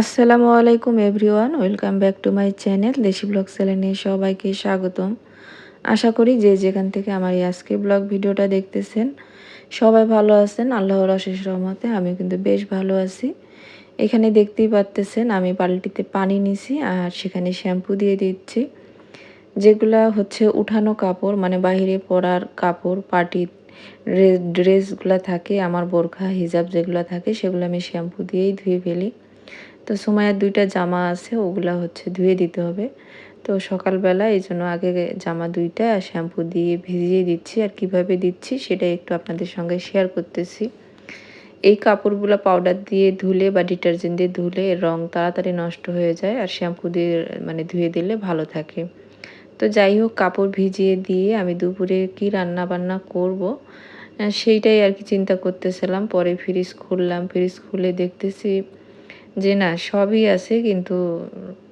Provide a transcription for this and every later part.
আসসালামু আলাইকুম everyone, welcome back to my channel Desi blog চ্যানেলে সবাইকে স্বাগতম। আশা করি যে যেখান থেকে আমার এই আজকে ব্লগ ভিডিওটা দেখতেছেন, সবাই ভালো আছেন, আল্লাহর অশেষ রহমতে আমি কিন্তু বেশ ভালো আছি। এখানে দেখতেই পারতেছেন, আমি বালতিতে পানি নিছি আর সেখানে শ্যাম্পু দিয়ে দিচ্ছি। যেগুলা হচ্ছে উঠানো কাপড় মানে বাহিরে পরার কাপড় পার্টি ড্রেসগুলো থাকে, আমার বোরখা, হিজাব যেগুলো থাকে, সেগুলো আমি শ্যাম্পু দিয়েই ধুয়ে ফেলি। তো সময়ের দুইটা জামা আছে, ওগুলা হচ্ছে ধুয়ে দিতে হবে। তো সকালবেলা এই জন্য আগে জামা দুইটা, শ্যাম্পু দিয়ে ভিজিয়ে দিচ্ছি। আর কীভাবে দিচ্ছি সেটা একটু আপনাদের সঙ্গে শেয়ার করতেছি। এই কাপড়গুলো পাউডার দিয়ে ধুলে বা ডিটারজেন্ট দিয়ে ধুলে রং তাড়াতাড়ি নষ্ট হয়ে যায় আর শ্যাম্পু দিয়ে মানে ধুয়ে দিলে ভালো থাকে। তো যাই হোক, কাপড় ভিজিয়ে দিয়ে আমি দুপুরে কি রান্না বান্না করব সেইটাই আর কি চিন্তা করতেছিলাম। পরে ফ্রিজ খুললাম। ফ্রিজ খুলে দেখতেছি যে না, সবই আছে কিন্তু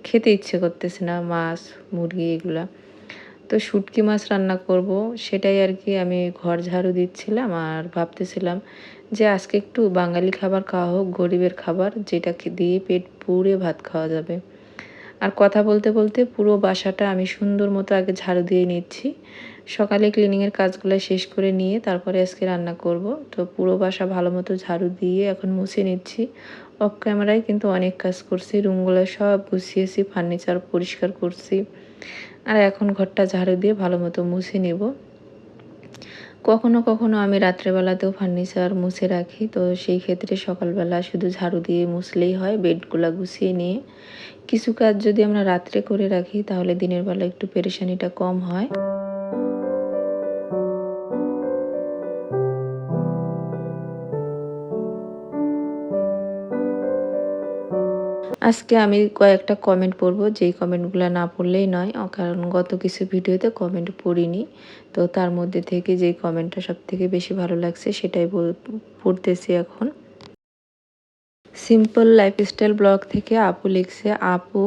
খেতে ইচ্ছে করতেছে না, মাছ, মুরগি এগুলা। তো শুটকি মাছ রান্না করব, সেটাই আর কি আমি ঘর ঝাড়ু দিচ্ছিলাম আর ভাবতেছিলাম যে আজকে একটু বাঙালি খাবার খাওয়া হোক, গরিবের খাবার যেটা দিয়ে পেট পুড়ে ভাত খাওয়া যাবে। আর কথা বলতে বলতে পুরো বাসাটা আমি সুন্দর মতো আগে ঝাড়ু দিয়ে নিচ্ছি। সকালে ক্লিনিংয়ের কাজগুলো শেষ করে নিয়ে তারপরে আজকে রান্না করব। তো পুরো বাসা ভালো মতো ঝাড়ু দিয়ে এখন মুছে নিচ্ছি। অফ ক্যামেরায় কিন্তু অনেক কাজ করছি রুমগুলো সব গুছিয়েছি ফার্নিচার পরিষ্কার করছি। আর এখন ঘরটা ঝাড়ু দিয়ে ভালো মতো মুছে নেব। কখনো কখনো আমি রাত্রেবেলাতেও ফার্নিচার মুছে রাখি, তো সেই ক্ষেত্রে সকালবেলা শুধু ঝাড়ু দিয়ে মুছলেই হয় বেডগুলা গুছিয়ে নিয়ে। কিছু কাজ যদি আমরা রাত্রে করে রাখি, তাহলে দিনের বেলা একটু পেরেশানিটা কম হয়। আজকে আমি কয়েকটা কমেন্ট পড়ব। যেই কমেন্টগুলো না পড়লেই নয় কারণ গত কিছু ভিডিওতে কমেন্ট পড়িনি। তো তার মধ্যে থেকে যেই কমেন্টটা সব থেকে বেশি ভালো লাগছে, সেটাই পড়তেছি এখন। সিম্পল লাইফস্টাইল ব্লগ থেকে আপু লিখছে, আপু,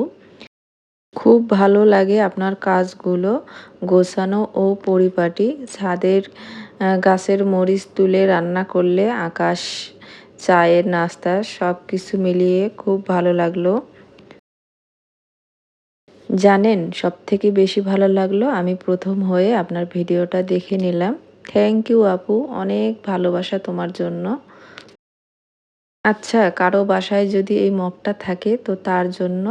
খুব ভালো লাগে আপনার কাজগুলো গোছানো ও পরিপাটি। ছাদের গাছের মরিচ তুলে রান্না করলে আকাশ চায়ের নাস্তা সব কিছু মিলিয়ে খুব ভালো লাগল। জানেন সব থেকে বেশি ভালো লাগল আমি প্রথম হয়ে আপনার ভিডিওটা দেখে নিলাম। থ্যাংক ইউ আপু, অনেক ভালোবাসা তোমার জন্য। আচ্ছা কারও বাসায় যদি এই মগটা থাকে তো তার জন্য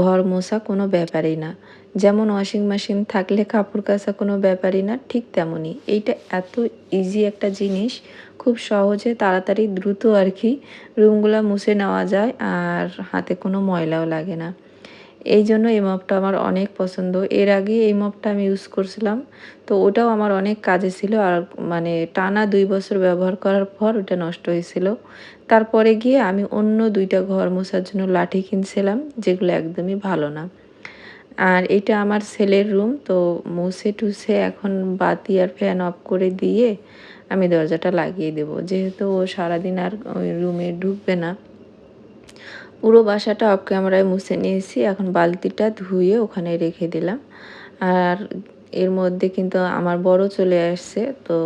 ঘর মোছা কোনো ব্যাপারই না। যেমন ওয়াশিং মেশিন থাকলে কাপড় কাচা কোনো ব্যাপারই না, ঠিক তেমনই। এইটা এত ইজি একটা জিনিস খুব সহজে, তাড়াতাড়ি দ্রুত আর কি রুমগুলো মুছে নেওয়া যায় আর হাতে কোনো ময়লাও লাগে না। এই জন্য এই মপটা আমার অনেক পছন্দ। এর আগে এই মপটা আমি ইউজ করছিলাম। তো ওটাও আমার অনেক কাজে ছিল আর মানে টানা দুই বছর ব্যবহার করার পর ওটা নষ্ট হয়েছিল। তারপরে গিয়ে আমি অন্য দুইটা ঘর মোছার জন্য লাঠি কিনছিলাম, যেগুলো একদমই ভালো না। আর এটা আমার ছেলের রুম, তো মুছে টুছে এখন বাতি আর ফ্যান অফ করে দিয়ে আমি দরজাটা লাগিয়ে দেব। যেহেতু ও সারাদিন আর ওই রুমে ঢুকবে না, পুরো বাসাটা অফ ক্যামেরায় মুছে নিয়েছি। এখন বালতিটা ধুয়ে ওখানে রেখে দিলাম। আর এর মধ্যে কিন্তু আমার বড় চলে আসছে, তো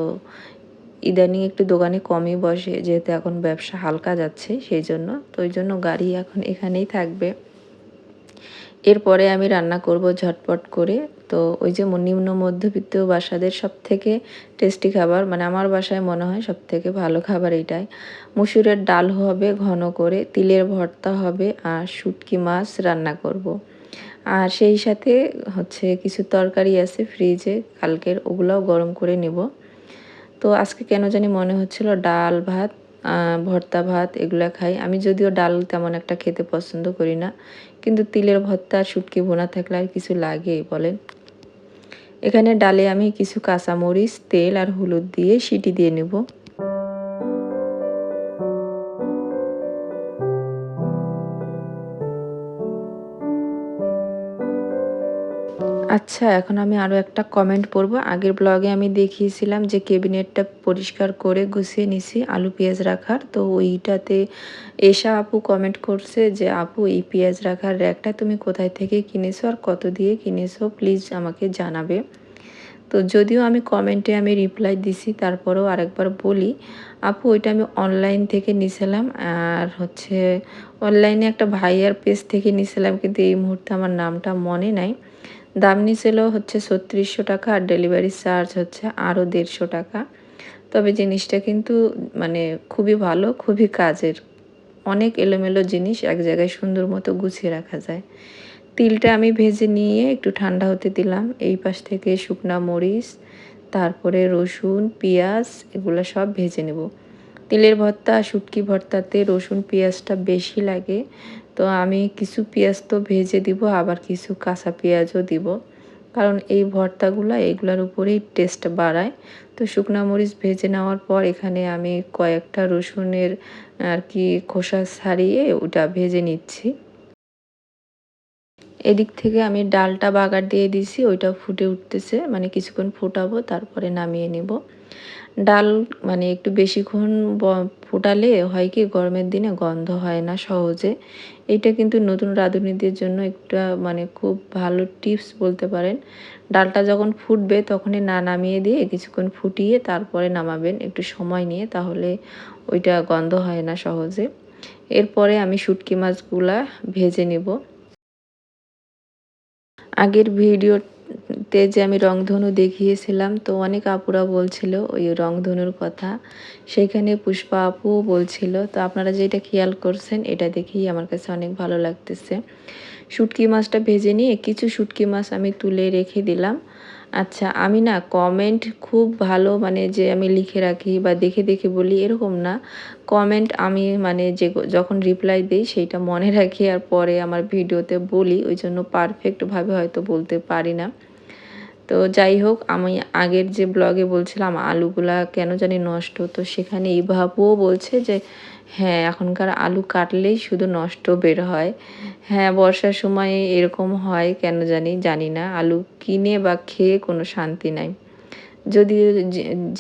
ইদানিং একটু দোকানে কমই বসে, যেহেতু এখন ব্যবসা হালকা যাচ্ছে সেই জন্য, তো ওই জন্য গাড়ি এখন এখানেই থাকবে। এরপরে আমি রান্না করব ঝটপট করে। তো ওই যে নিম্ন মধ্যবিত্ত বাসাদের সব থেকে টেস্টি খাবার মানে আমার বাসায় মনে হয় সব থেকে ভালো খাবার এইটাই। মুসুরের ডাল হবে ঘন করে, তিলের ভর্তা হবে আর শুটকি মাছ রান্না করব। আর সেই সাথে হচ্ছে কিছু তরকারি আছে ফ্রিজে কালকের ওগুলাও গরম করে নেব। তো আজকে কেন জানি মনে হচ্ছিল ডাল, ভাত ভর্তা ভাত এগুলো খাই। আমি যদিও ডাল তেমন একটা খেতে পছন্দ করি না, কিন্তু তিলের ভর্তা, শুটকি বোনা থাকলে আর কিছু লাগে বলেন। এখানে ডালে আমি কিছু কাঁচামরিচ, তেল আর হলুদ দিয়ে সিটি দিয়ে নেব। আচ্ছা এখন আমি আরও একটা কমেন্ট পড়ব। আগের ব্লগে আমি দেখিয়েছিলাম যে কেবিনেটটা পরিষ্কার করে গুছিয়ে নিছি, আলু, পেঁয়াজ রাখার। তো ওইটাতে এসা আপু কমেন্ট করছে যে, আপু, এই পেঁয়াজ রাখার র্যাকটা তুমি কোথায় থেকে কিনেছো আর কত দিয়ে কিনেছো? প্লিজ আমাকে জানাবে। তো যদিও আমি কমেন্টে আমি রিপ্লাই দিছি, তারপরেও আরেকবার বলি, আপু, ওইটা আমি অনলাইন থেকে নিয়েছিলাম আর হচ্ছে অনলাইনে একটা ভাইয়ার পেজ থেকে নিয়েছিলাম কিন্তু এই মুহূর্তে আমার নামটা মনে নাই। দাম নিয়েছিল হচ্ছে ছত্রিশশো টাকা আর ডেলিভারি চার্জ হচ্ছে আরও দেড়শো টাকা। তবে জিনিসটা কিন্তু মানে খুবই ভালো, খুবই কাজের। অনেক এলোমেলো জিনিস এক জায়গায় সুন্দর মতো গুছিয়ে রাখা যায়। তিলটা আমি ভেজে নিয়ে একটু ঠান্ডা হতে দিলাম। এই পাশ থেকে শুকনা মরিচ, তারপরে রসুন, পেঁয়াজ, এগুলো সব ভেজে নেব। তিলের ভর্তা, শুটকি ভর্তাতে রসুন, পেঁয়াজটা বেশি লাগে। তো আমি কিছু পেঁয়াজ তো ভেজে দিব, আবার কিছু কাঁচা পেঁয়াজও দিব। কারণ এই ভর্তাগুলো, এগুলোর উপরেই টেস্ট বাড়ায়। তো শুকনা মরিচ ভেজে নেওয়ার পর এখানে আমি কয়েকটা রসুনের আর কি খোসা ছাড়িয়ে ওটা ভেজে নিচ্ছি। এদিক থেকে আমি ডালটা বাগার দিয়ে দিছি ওইটা ফুটে উঠতেছে মানে কিছুক্ষণ ফুটাবো, তারপরে নামিয়ে নেব। ডাল মানে একটু বেশিক্ষণ ফোটালে হয় কি, গরমের দিনে গন্ধ হয় না সহজে। এটা কিন্তু নতুন রাঁধুনিদের জন্য একটা মানে খুব ভালো টিপস বলতে পারেন। ডালটা যখন ফুটবে, তখনই না নামিয়ে দিয়ে কিছুক্ষণ ফুটিয়ে তারপরে নামাবেন। একটু সময় নিয়ে, তাহলে ওইটা গন্ধ হয় না সহজে। এরপরে আমি শুটকি মাছগুলা ভেজে নেব। আগের ভিডিওতে যে আমি রংধনু দেখিয়েছিলাম, তো অনেক আপুরা বলছিল ওই রংধনুর কথা। সেখানে পুষ্পা আপুও বলছিল। তো আপনারা যেটা খেয়াল করছেন, এটা দেখেই আমার কাছে অনেক ভালো লাগতেছে। শুটকি মাছটা ভেজে নিয়ে কিছু শুটকি মাছ আমি তুলে রেখে দিলাম। আচ্ছা আমি না কমেন্ট খুব ভালো মানে যে আমি লিখে রাখি বা দেখে দেখে বলি এরকম না। কমেন্ট আমি মানে যে যখন রিপ্লাই দিই সেইটা মনে রাখি আর পরে আমার ভিডিওতে বলি ওই জন্য পারফেক্টভাবে হয়তো বলতে পারি না। তো যাই হোক, আমি আগের যে ব্লগে বলছিলাম, আলুগুলা কেন জানি নষ্ট। তো সেখানে ইভাবুও বলছে যে হ্যাঁ এখনকার আলু কাটলেই শুধু নষ্ট বের হয়। হ্যাঁ বর্ষার সময় এরকম হয়, কেন জানি জানি না। আলু কিনে বা খেয়ে কোনো শান্তি নাই। যদি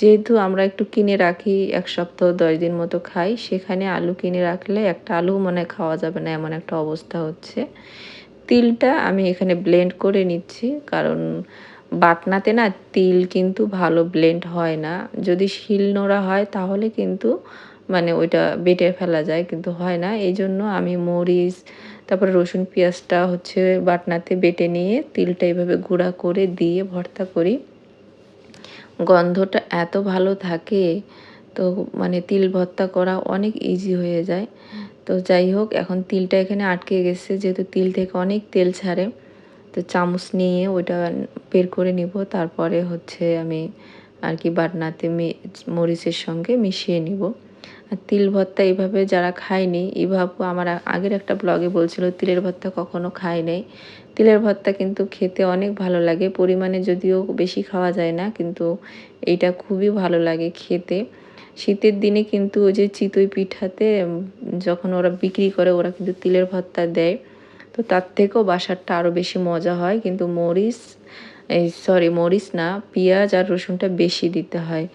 যেহেতু আমরা একটু কিনে রাখি, এক সপ্তাহ, দশ দিন মতো খাই, সেখানে আলু কিনে রাখলে একটা আলু মনে খাওয়া যাবে না, এমন একটা অবস্থা হচ্ছে। তিলটা আমি এখানে ব্লেন্ড করে নিচ্ছি, কারণ বাটনাতে না তিল কিন্তু ভালো ব্লেন্ড হয় না। যদি শিল নোড়া হয়, তাহলে কিন্তু মানে ওইটা বেটে ফেলা যায়, কিন্তু হয় না। এই জন্য আমি মরিচ, তারপরে রসুন, পেঁয়াজটা হচ্ছে বাটনাতে বেটে নিয়ে তিলটা এভাবে গুঁড়া করে দিয়ে ভর্তা করি। গন্ধটা এত ভালো থাকে, তো মানে তিল ভর্তা করা অনেক ইজি হয়ে যায়। তো যাই হোক, এখন তিলটা এখানে আটকে গেছে, যেহেতু তিল থেকে অনেক তেল ছাড়ে। তো চামচ নিয়ে ওইটা বের করে নিব। তারপরে হচ্ছে আমি আর কি বাটনাতে মরিচের সঙ্গে মিশিয়ে নিব। আর তিল ভর্তা এইভাবে যারা খায়নি এইভাবে আমার আগের একটা ব্লগে বলছিল, তিলের ভর্তা কখনো খায় নাই। তিলের ভর্তা কিন্তু খেতে অনেক ভালো লাগে, পরিমাণে যদিও বেশি খাওয়া যায় না, কিন্তু এইটা খুবই ভালো লাগে খেতে। শীতের দিনে কিন্তু ওই যে চিতই পিঠাতে যখন ওরা বিক্রি করে, ওরা কিন্তু তিলের ভর্তা দেয়। তো তার থেকেও বাসারটা আরও বেশি মজা হয়। কিন্তু মরিচ, এই সরি মরিচ না, পেঁয়াজ আর রসুনটা বেশি দিতে হয়।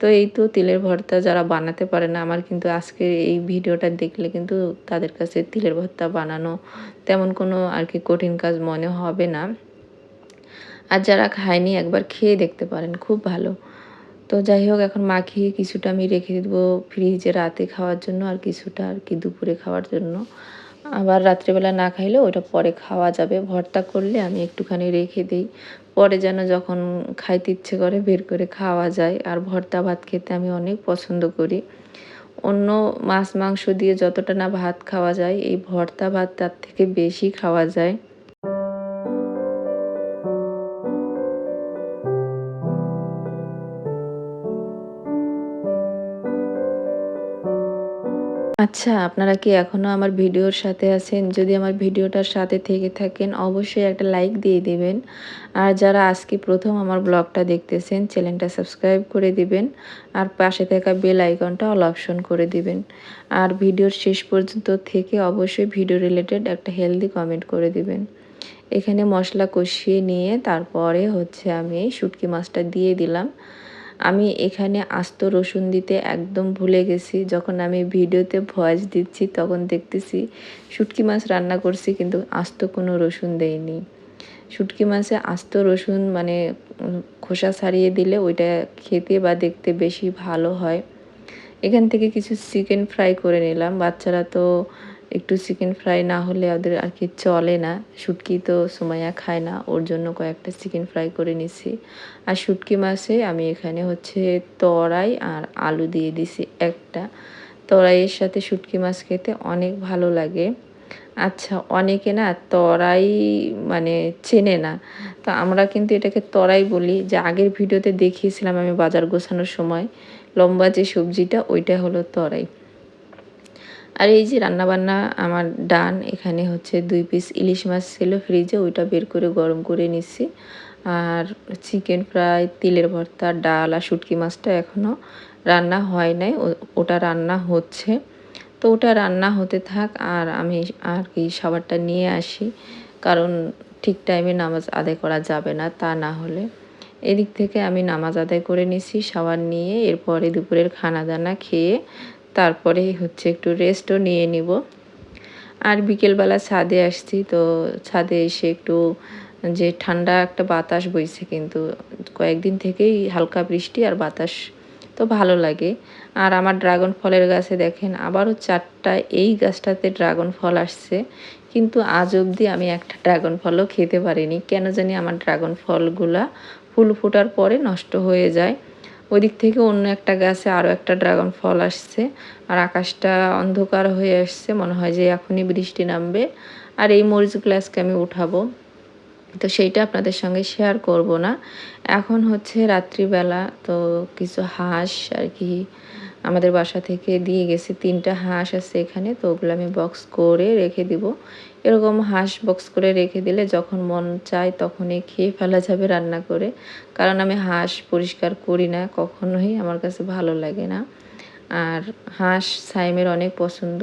তো এই তো তিলের ভর্তা যারা বানাতে পারে না, আমার কিন্তু আজকে এই ভিডিওটা দেখলে কিন্তু তাদের কাছে তিলের ভর্তা বানানো তেমন কোনো আর কি কঠিন কাজ মনে হবে না। আর যারা খায়নি, একবার খেয়ে দেখতে পারেন, খুব ভালো। তো যাই হোক, এখন মাখিয়ে কিছুটা আমি রেখে দেবো ফ্রিজে রাতে খাওয়ার জন্য আর কিছুটা আর কি দুপুরে খাওয়ার জন্য। আবার রাত্রিবেলা না খাইলে ওটা পরে খাওয়া যাবে। ভর্তা করলে আমি একটুখানি রেখে দিই। পরে যেন যখন খাইতে ইচ্ছে করে বের করে খাওয়া যায়। আর ভর্তা ভাত খেতে আমি অনেক পছন্দ করি। অন্য মাছ মাংস দিয়ে যতটা না ভাত খাওয়া যায়, এই ভর্তা ভাত তার থেকে বেশি খাওয়া যায়। আচ্ছা আপনারা কি এখনও আমার ভিডিওর সাথে আছেন? যদি আমার ভিডিওটার সাথে থেকে থাকেন, অবশ্যই একটা লাইক দিয়ে দিবেন। আর যারা আজকে প্রথম আমার ব্লগটা দেখতেছেন, চ্যানেলটা সাবস্ক্রাইব করে দিবেন। আর পাশে থাকা বেল আইকনটা অল অপশন করে দিবেন। আর ভিডিওর শেষ পর্যন্ত থেকে অবশ্যই ভিডিও রিলেটেড একটা হেলদি কমেন্ট করে দিবেন। এখানে মশলা কষিয়ে নিয়ে তারপরে হচ্ছে আমি শুটকি মাছটা দিয়ে দিলাম। আমি এখানে আস্ত রসুন দিতে একদম ভুলে গেছি। যখন আমি ভিডিওতে ভয়েস দিচ্ছি, তখন দেখতেছি শুটকি মাছ রান্না করছি, কিন্তু আস্ত কোনো রসুন দেয়নি শুটকি মাছে আস্ত রসুন মানে খোসা ছাড়িয়ে দিলে ওইটা খেতে বা দেখতে বেশি ভালো হয়। এখান থেকে কিছু চিকেন ফ্রাই করে নিলাম। বাচ্চারা তো একটু চিকেন ফ্রাই না হলে ওদের আর কি চলে না। শুটকি তো সুমাইয়া খায় না, ওর জন্য কয়েকটা চিকেন ফ্রাই করে নিছি। আর শুটকি মাছে আমি এখানে হচ্ছে তরাই আর আলু দিয়ে দিছি একটা। তরাইয়ের সাথে শুটকি মাছ খেতে অনেক ভালো লাগে। আচ্ছা অনেকে না তরাই মানে চেনে না। তো আমরা কিন্তু এটাকে তরাই বলি। যে আগের ভিডিওতে দেখিয়েছিলাম আমি বাজার গোছানোর সময়, লম্বা যে সবজিটা, ওইটা হলো তরাই। আর এই যে রান্নাবান্না আমার ডান, এখানে হচ্ছে দুই পিস ইলিশ মাছ ছিল ফ্রিজে ওইটা বের করে গরম করে নিচ্ছি। আর চিকেন ফ্রাই তিলের ভর্তা, ডাল আর শুটকি মাছটা এখনও রান্না হয় নাই ওটা রান্না হচ্ছে। তো ওটা রান্না হতে থাক, আর আমি আর কি সাবারটা নিয়ে আসি, কারণ ঠিক টাইমে নামাজ আদায় করা যাবে না, তা না হলে। এদিক থেকে আমি নামাজ আদায় করে নিছি সাবান নিয়ে, এরপরে দুপুরের খানা দানা খেয়ে তারপরে হচ্ছে একটু রেস্টও নিয়ে নিব। আর বিকেলবেলা ছাদে আসছি, তো ছাদে এসে একটু যে ঠান্ডা একটা বাতাস বইছে কিন্তু কয়েকদিন থেকেই হালকা বৃষ্টি আর বাতাস তো ভালো লাগে। আর আমার ড্রাগন ফলের গাছে দেখেন আবারও চারটা, এই গাছটাতে ড্রাগন ফল আসছে। কিন্তু আজ অবধি আমি একটা ড্রাগন ফলও খেতে পারিনি। কেন জানি আমার ড্রাগন ফলগুলা ফুল ফোটার পরে নষ্ট হয়ে যায়। ওদিক থেকে অন্য একটা গাছে আরও একটা ড্রাগন ফল আসছে, আর আকাশটা অন্ধকার হয়ে আসছে, মনে হয় যে এখনই বৃষ্টি নামবে, আর এই মরিচগুলো আজকে আমি উঠাবো। তো সেইটা আপনাদের সঙ্গে শেয়ার করব না। এখন হচ্ছে রাত্রিবেলা, তো কিছু হাঁস আর কি আমাদের বাসা থেকে দিয়ে গেছে তিনটা হাঁস আছে এখানে, তো ওগুলো আমি বক্স করে রেখে দিব। এরকম হাঁস বক্স করে রেখে দিলে যখন মন চায় তখনই খেয়ে ফেলা যাবে রান্না করে। কারণ আমি হাঁস পরিষ্কার করি না, কখনোই আমার কাছে ভালো লাগে না। আর হাঁস সাইমের অনেক পছন্দ।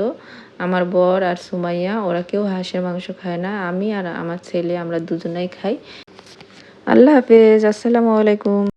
আমার বর আর সুমাইয়া, ওরা কেউ হাঁসের মাংস খায় না। আমি আর আমার ছেলে আমরা দুজনেই খাই। আল্লাহ হাফেজ, আসসালামু আলাইকুম।